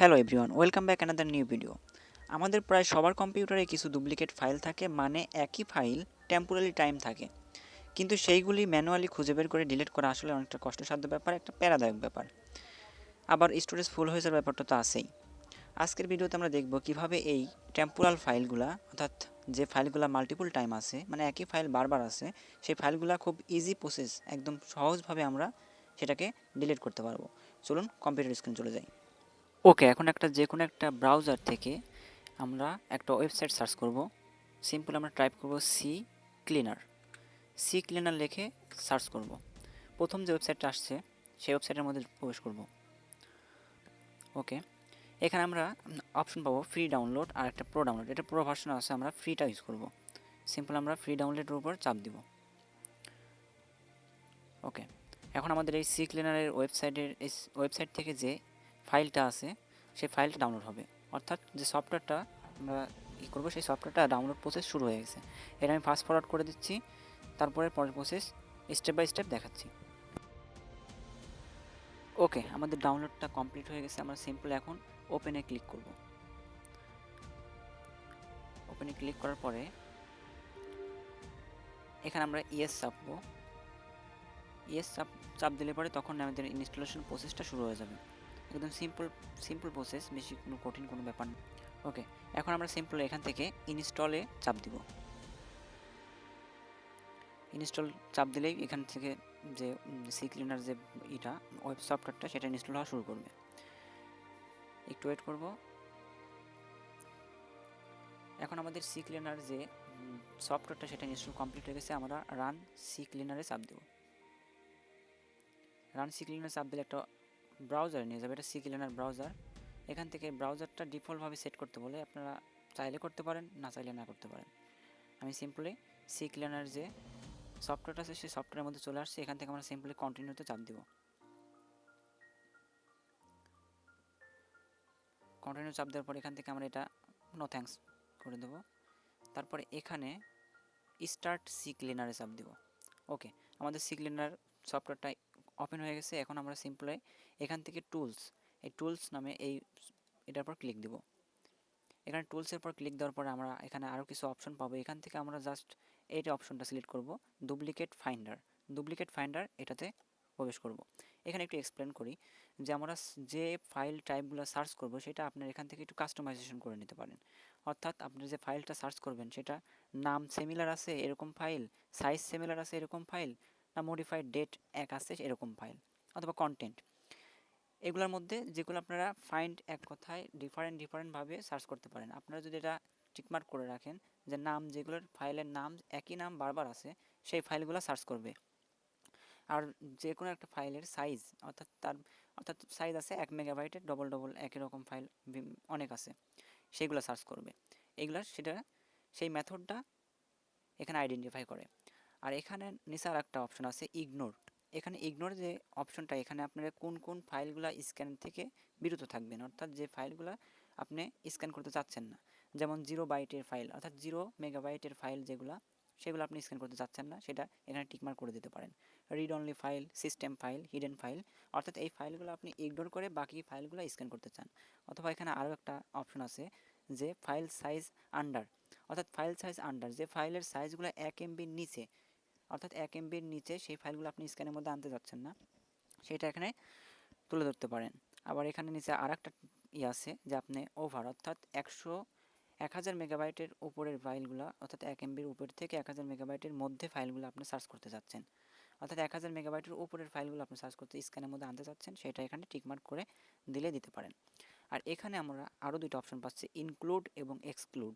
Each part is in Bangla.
Hello everyone welcome back another new video আমাদের প্রায় সবার কম্পিউটারে কিছু ডুপ্লিকেট ফাইল থাকে মানে একই ফাইল টেম্পোরারি টাইম থাকে। কিন্তু সেইগুলি ম্যানুয়ালি খুঁজে বের করে ডিলিট করা আসলে অনেকটা কষ্টসাধ্য ব্যাপার, একটা প্যারাদায়ক ব্যাপার। আবার স্টোরেজ ফুল হয়ে যাওয়ার ব্যাপারটা তো আছেই। আজকের ভিডিওতে আমরা দেখব কীভাবে এই টেম্পোরাল ফাইলগুলা অর্থাৎ যে ফাইলগুলা মাল্টিপল টাইম আছে মানে একই ফাইল বারবার আছে, সেই ফাইলগুলা খুব ইজি প্রসেস একদম সহজভাবে আমরা সেটাকে ডিলিট করতে পারব। চলুন কম্পিউটার স্ক্রিন চলে যাই। ওকে, এখন একটা যে কোনো একটা ব্রাউজার থেকে আমরা একটা ওয়েবসাইট সার্চ করব। সিম্পল আমরা টাইপ করব সি ক্লিনার সি ক্লিনার লিখে সার্চ করব। প্রথম যে ওয়েবসাইটটা আসছে, সেই ওয়েবসাইটের মধ্যে প্রবেশ করব। ওকে, এখানে আমরা অপশন পাবো ফ্রি ডাউনলোড আর একটা প্রো ডাউনলোড এটা প্রো ভার্সন আছে, আমরা ফ্রিটা ইউজ করব। সিম্পল আমরা ফ্রি ডাউনলোডের উপর চাপ দিব। ওকে, এখন আমাদের এই সি ক্লিনারের ওয়েবসাইটের এই ওয়েবসাইট থেকে যে ফাইলটা আছে, সেই ফাইলটা ডাউনলোড হবে। অর্থাৎ যে সফটওয়্যারটা আমরা কী করব, সেই সফটওয়্যারটা ডাউনলোড প্রসেস শুরু হয়ে গেছে। এটা আমি ফাস্ট ফরওয়ার্ড করে দিচ্ছি, তারপরে পরের প্রসেস স্টেপ বাই স্টেপ দেখাচ্ছি। ওকে আমাদের ডাউনলোডটা কমপ্লিট হয়ে গেছে, আমরা সিম্পল এখন ওপেনে ক্লিক করব। ওপেনে ক্লিক করার পরে এখানে আমরা ইয়েস চাপবো। ইয়েস চাপ চাপ দিলে পরে তখন আমাদের ইনস্টলেশন প্রসেসটা শুরু হয়ে যাবে। একদম সিম্পল সিম্পল প্রসেস বেশি কোনো কঠিন কোনো ব্যাপার না। ওকে এখন আমরা সিম্পল এখান থেকে ইনস্টলে চাপ দিব। ইনস্টল চাপ দিলেই এখান থেকে যে সি ক্লিনার যে এটা ওয়েব সফটওয়্যারটা সেটা ইনস্টল হওয়া শুরু করবে। একটু ওয়েট করব। এখন আমাদের সি ক্লিনার যে সফটওয়্যারটা সেটা ইনস্টল কমপ্লিট হয়ে গেছে, আমরা রান সি ক্লিনারে চাপ দেব। রান সি ক্লিনারে চাপ দিলে একটা ব্রাউজারে নিয়ে যাবে, এটা সি ক্লিনার ব্রাউজার এখান থেকে ব্রাউজারটা ডিফল্টভাবে সেট করতে বলে আপনারা চাইলে করতে পারেন, না চাইলে না করতে পারেন। আমি সিম্পলি সি ক্লিনার যে সফটওয়্যারটা আছে, সেই সফটওয়্যারের মধ্যে চলে আসছে, এখান থেকে আমরা সিম্পলি কন্টিনিউতে চাপ দিব। কন্টিনিউ চাপ দেওয়ার পর এখান থেকে আমরা এটা নো থ্যাঙ্কস করে দেবো। তারপরে এখানে স্টার্ট সি ক্লিনারে চাপ দিব। ওকে আমাদের সি ক্লিনার সফটওয়্যারটা ওপেন হয়ে গেছে, এখন আমরা সিম্পলি এখান থেকে টুলস এই টুলস নামে এই এটার পর ক্লিক দেব। এখানে টুলসের পর ক্লিক দেওয়ার পরে আমরা এখানে আরও কিছু অপশন পাবো। এখান থেকে আমরা জাস্ট এইটা অপশনটা সিলেক্ট করব ডুপ্লিকেট ফাইন্ডার ডুপ্লিকেট ফাইন্ডার এটাতে প্রবেশ করব। এখানে একটু এক্সপ্লেন করি যে আমরা যে ফাইল টাইপগুলো সার্চ করব, সেটা আপনার এখান থেকে একটু কাস্টমাইজেশন করে নিতে পারেন। অর্থাৎ আপনি যে ফাইলটা সার্চ করবেন, সেটা নাম সিমিলার আছে এরকম ফাইল সাইজ সিমিলার আছে এরকম ফাইল না মডিফাইড ডেট এক আছে এরকম ফাইল অথবা কন্টেন্ট এগুলোর মধ্যে যেগুলো আপনারা ফাইন্ড এক কথায় ডিফারেন্ট ডিফারেন্টভাবে সার্চ করতে পারেন। আপনারা যদি এটা টিকমার্ক করে রাখেন যে নাম, যেগুলোর ফাইলের নাম, একই নাম বারবার আছে সেই ফাইলগুলো সার্চ করবে। আর যে কোনো একটা ফাইলের সাইজ অর্থাৎ তার, অর্থাৎ সাইজ আছে এক মেগাবাইটের ডবল ডবল একই রকম ফাইল অনেক আছে সেইগুলো সার্চ করবে। এগুলো সেটা, সেই মেথডটা এখানে আইডেন্টিফাই করে। আর এখানে নিচে আর একটা অপশন আছে ইগনোর এখানে ইগনোর যে অপশনটা এখানে আপনারা কোন কোন ফাইলগুলো স্ক্যান থেকে বিরত থাকবেন, অর্থাৎ যে ফাইলগুলো আপনি স্ক্যান করতে চাচ্ছেন না, যেমন জিরো বাইটের ফাইল অর্থাৎ জিরো মেগাবাইটের ফাইল যেগুলো, সেগুলো আপনি স্ক্যান করতে চাচ্ছেন না, সেটা এখানে টিকমার্ক করে দিতে পারেন। Read only file system file hidden file অর্থাৎ এই ফাইলগুলো আপনি ইগনোর করে বাকি ফাইলগুলো স্ক্যান করতে চান। অথবা এখানে আরও একটা অপশন আছে যে ফাইল সাইজ আন্ডার অর্থাৎ ফাইল সাইজ আন্ডার যে ফাইলের সাইজগুলো এক এমবির নিচে অর্থাৎ এক এমবির নিচে সেই ফাইলগুলো আপনি স্ক্যানের মধ্যে আনতে যাচ্ছেন না, সেটা এখানে তুলে ধরতে পারেন। আবার এখানে নিচে আর একটা ই আছে যে আপনি ওভার অর্থাৎ একশো, এক হাজার মেগাবাইটের উপরের ফাইলগুলো, অর্থাৎ এক এমবির উপর থেকে এক হাজার মেগাবাইটের মধ্যে ফাইলগুলো আপনি সার্চ করতে চাচ্ছেন অর্থাৎ এক হাজার মেগাবাইটের উপরের ফাইলগুলো আপনি সার্চ করতে স্ক্যানের মধ্যে আনতে চাচ্ছেন সেটা এখানে টিকমার্ক করে দিলে দিতে পারেন। আর এখানে আমরা আরও দুইটা অপশন পাচ্ছি ইনক্লুড এবং এক্সক্লুড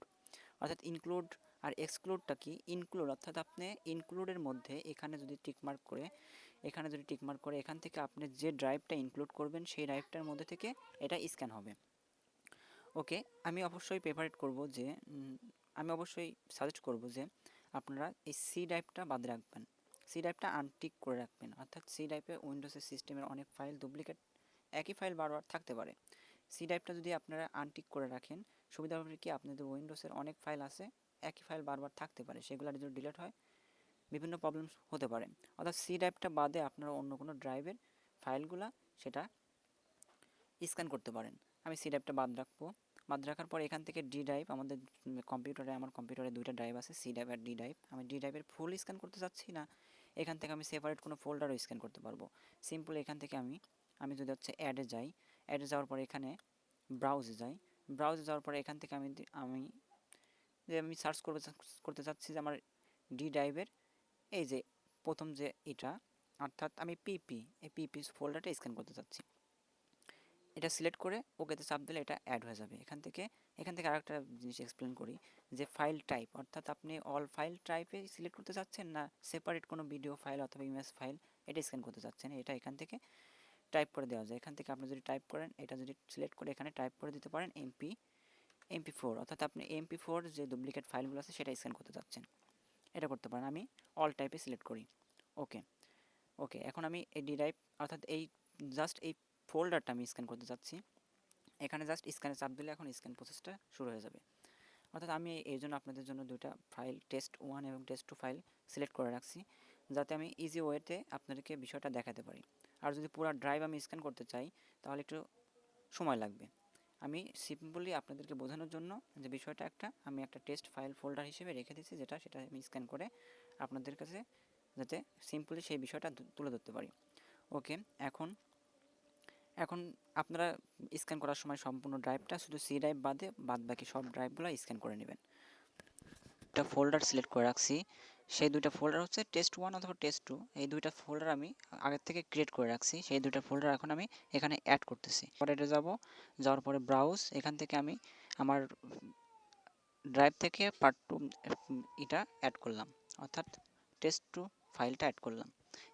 অর্থাৎ ইনক্লুড আর এক্সক্লুডটা কি? ইনক্লুড অর্থাৎ আপনি ইনক্লুডের মধ্যে এখানে যদি টিকমার্ক করে, এখানে যদি টিকমার্ক করে, এখান থেকে আপনি যে ড্রাইভটা ইনক্লুড করবেন, সেই ড্রাইভটার মধ্যে থেকে এটা স্ক্যান হবে। ওকে আমি অবশ্যই প্রেফারেট করব যে আমি অবশ্যই সাজেস্ট করব যে, আপনারা এই সি ড্রাইভটা বাদ রাখবেন। সি ড্রাইভটা আনটিক করে রাখবেন। অর্থাৎ সি ড্রাইভে উইন্ডোজের সিস্টেমের অনেক ফাইল ডুপ্লিকেট একই ফাইল বারবার থাকতে পারে। সি ড্রাইভটা যদি আপনারা আনটিক করে রাখেন, সুবিধা হবে কি? আপনাদের উইন্ডোজের অনেক ফাইল আছে একই ফাইল বারবার থাকতে পারে সেগুলো যদি ডিলিট হয়। বিভিন্ন প্রবলেম হতে পারে। অর্থাৎ সি ড্রাইভটা বাদে আপনারা অন্য কোনো ড্রাইভের ফাইলগুলা সেটা স্ক্যান করতে পারেন। আমি সি ড্রাইভটা বাদ রাখব। বাদ রাখার পর এখান থেকে ডি ড্রাইভ আমাদের কম্পিউটারে আমার কম্পিউটারে দুইটা ড্রাইভ আছে সি ড্রাইভ আর ডি ড্রাইভ আমি ডি ড্রাইভের ফুল স্ক্যান করতে চাচ্ছি না, এখান থেকে আমি সেপারেট কোনো ফোল্ডারও স্ক্যান করতে পারব। সিম্পল এখান থেকে আমি আমি যদি হচ্ছে অ্যাডে যাই অ্যাডে যাওয়ার পর এখানে ব্রাউজে যাই ব্রাউজে যাওয়ার পরে এখান থেকে আমি আমি যে আমি সার্চ করতে চা- করতে চাচ্ছি যে আমার ডি ড্রাইভের এই যে প্রথম যে এটা, অর্থাৎ আমি পিপি এই পিপি ফোল্ডারটা স্ক্যান করতে চাচ্ছি। এটা সিলেক্ট করে ওকেতে চাপ দিলে এটা অ্যাড হয়ে যাবে। এখান থেকে এখান থেকে আরেকটা জিনিস এক্সপ্লেন করি, যে ফাইল টাইপ অর্থাৎ আপনি অল ফাইল টাইপে সিলেক্ট করতে চাচ্ছেন না সেপারেট কোনো ভিডিও ফাইল অথবা ইমেজ ফাইল এটা স্ক্যান করতে চাচ্ছেন। এটা এখান থেকে টাইপ করে দেওয়া যায়। এখান থেকে আপনি যদি টাইপ করেন, এটা যদি সিলেক্ট করে এখানে টাইপ করে দিতে পারেন এমপি এমপি ফোর অর্থাৎ আপনি এমপি ফোর যে ডুপ্লিকেট ফাইলগুলো আছে সেটা স্ক্যান করতে চাচ্ছেন এটা করতে পারেন। আমি অল টাইপে সিলেক্ট করি। ওকে ওকে এখন আমি এই ডিরাইভ অর্থাৎ এই জাস্ট এই ফোল্ডারটা আমি স্ক্যান করতে চাচ্ছি এখানে জাস্ট স্ক্যানে চাপ দিলে এখন স্ক্যান প্রসেসটা শুরু হয়ে যাবে। অর্থাৎ আমি এই জন্য আপনাদের জন্য দুইটা ফাইল টেস্ট ওয়ান এবং টেস্ট টু ফাইল সিলেক্ট করে রাখছি, যাতে আমি ইজি ওয়েতে আপনাদেরকে বিষয়টা দেখাতে পারি। আর যদি পুরো ড্রাইভ আমি স্ক্যান করতে চাই, তাহলে একটু সময় লাগবে। আমি সিম্পলি আপনাদেরকে বোঝানোর জন্য যে বিষয়টা একটা, আমি একটা টেস্ট ফাইল ফোল্ডার হিসেবে রেখে দিয়েছি, যেটা সেটা আমি স্ক্যান করে আপনাদের কাছে যাতে সিম্পলি সেই বিষয়টা তুলে ধরতে পারি। ওকে এখন এখন আপনারা স্ক্যান করার সময় সম্পূর্ণ ড্রাইভটা শুধু সি ড্রাইভ বাদে বাদ বাকি সব ড্রাইভগুলো স্ক্যান করে নেবেন। একটা ফোল্ডার সিলেক্ট করে রাখছি। সেই দুইটা ফোল্ডার হচ্ছে টেস্ট ওয়ান অথবা টেস্ট টু এই দুইটা ফোল্ডার আমি আগের থেকে ক্রিয়েট করে রাখছি। সেই দুইটা ফোল্ডার এখন আমি এখানে অ্যাড করতেছি। পরে এটা যাব, যাওয়ার পরে ব্রাউজ এখান থেকে আমি আমার ড্রাইভ থেকে পার্ট টু এটা অ্যাড করলাম। অর্থাৎ টেস্ট টু ফাইলটা অ্যাড করলাম।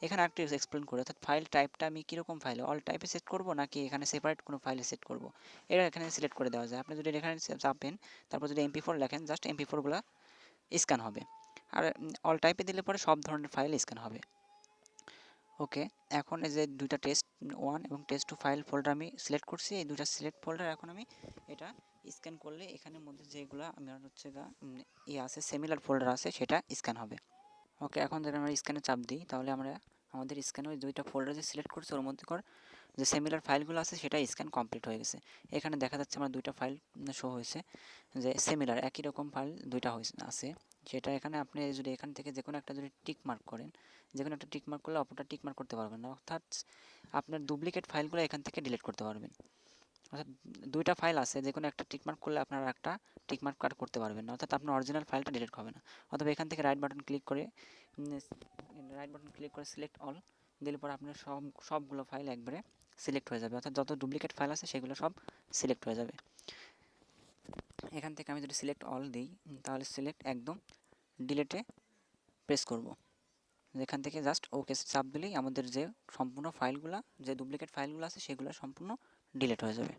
এখানে একটু এক্সপ্লেন করে। অর্থাৎ ফাইল টাইপটা আমি কীরকম ফাইল অল টাইপে সেট করব নাকি এখানে সেপারেট কোনো ফাইলে সেট করব? এটা এখানে সিলেক্ট করে দেওয়া যায়। আপনি যদি এখানে চাপেন, তারপর যদি এমপি ফোর লেখেন জাস্ট এমপি ফোরগুলো স্ক্যান হবে। আর অল টাইপে দিলে পরে সব ধরনের ফাইল স্ক্যান হবে। ওকে এখন এই যে দুইটা টেস্ট ওয়ান এবং টেস্ট টু ফাইল ফোল্ডার আমি সিলেক্ট করছি। এই দুইটা সিলেক্ট ফোল্ডার এখন আমি এটা স্ক্যান করলে এখানের মধ্যে যেগুলো আমার হচ্ছে ইয়ে আছে সেমিলার ফোল্ডার আছে, সেটা স্ক্যান হবে। ওকে এখন যদি আমরা স্ক্যানে চাপ দিই, তাহলে আমরা আমাদের স্ক্যানে ওই দুইটা ফোল্ডার যে সিলেক্ট করছি, ওর মধ্যে কর যে সেমিলার ফাইলগুলো আছে সেটা স্ক্যান কমপ্লিট হয়ে গেছে। এখানে দেখা যাচ্ছে আমার দুইটা ফাইল শো হয়েছে, যে সেমিলার একই রকম ফাইল দুইটা হয়েছে আছে। সেটা এখানে আপনি যদি এখান থেকে যে কোনো একটা যদি টিক মার্ক করেন, যে কোনো একটা টিক মার্ক করলে অপরটা টিক মার্ক করতে পারবেন না। অর্থাৎ আপনার ডুপ্লিকেট ফাইলগুলো এখান থেকে ডিলিট করতে পারবেন। অর্থাৎ দুইটা ফাইল আছে, যে কোনো একটা টিকমার্ক করলে আপনার একটা টিক মার্ক কাট করতে পারবেন না। অর্থাৎ আপনার অরিজিনাল ফাইলটা ডিলিট হবে না। অথবা এখান থেকে রাইট বাটন ক্লিক করে রাইট বাটন ক্লিক করে সিলেক্ট অল দিলে পরে আপনার সব, সবগুলো ফাইল একবারে সিলেক্ট হয়ে যাবে। অর্থাৎ যত ডুপ্লিকেট ফাইল আছে, সেগুলো সব সিলেক্ট হয়ে যাবে। এখান থেকে আমি যদি সিলেক্ট অল দিই, তাহলে সিলেক্ট একদম ডিলেটে প্রেস করব। যেখান থেকে জাস্ট ওকে চাপ দিলেই আমাদের যে সম্পূর্ণ ফাইলগুলো যে ডুপ্লিকেট ফাইলগুলো আছে, সেগুলো সম্পূর্ণ ডিলেট হয়ে যাবে।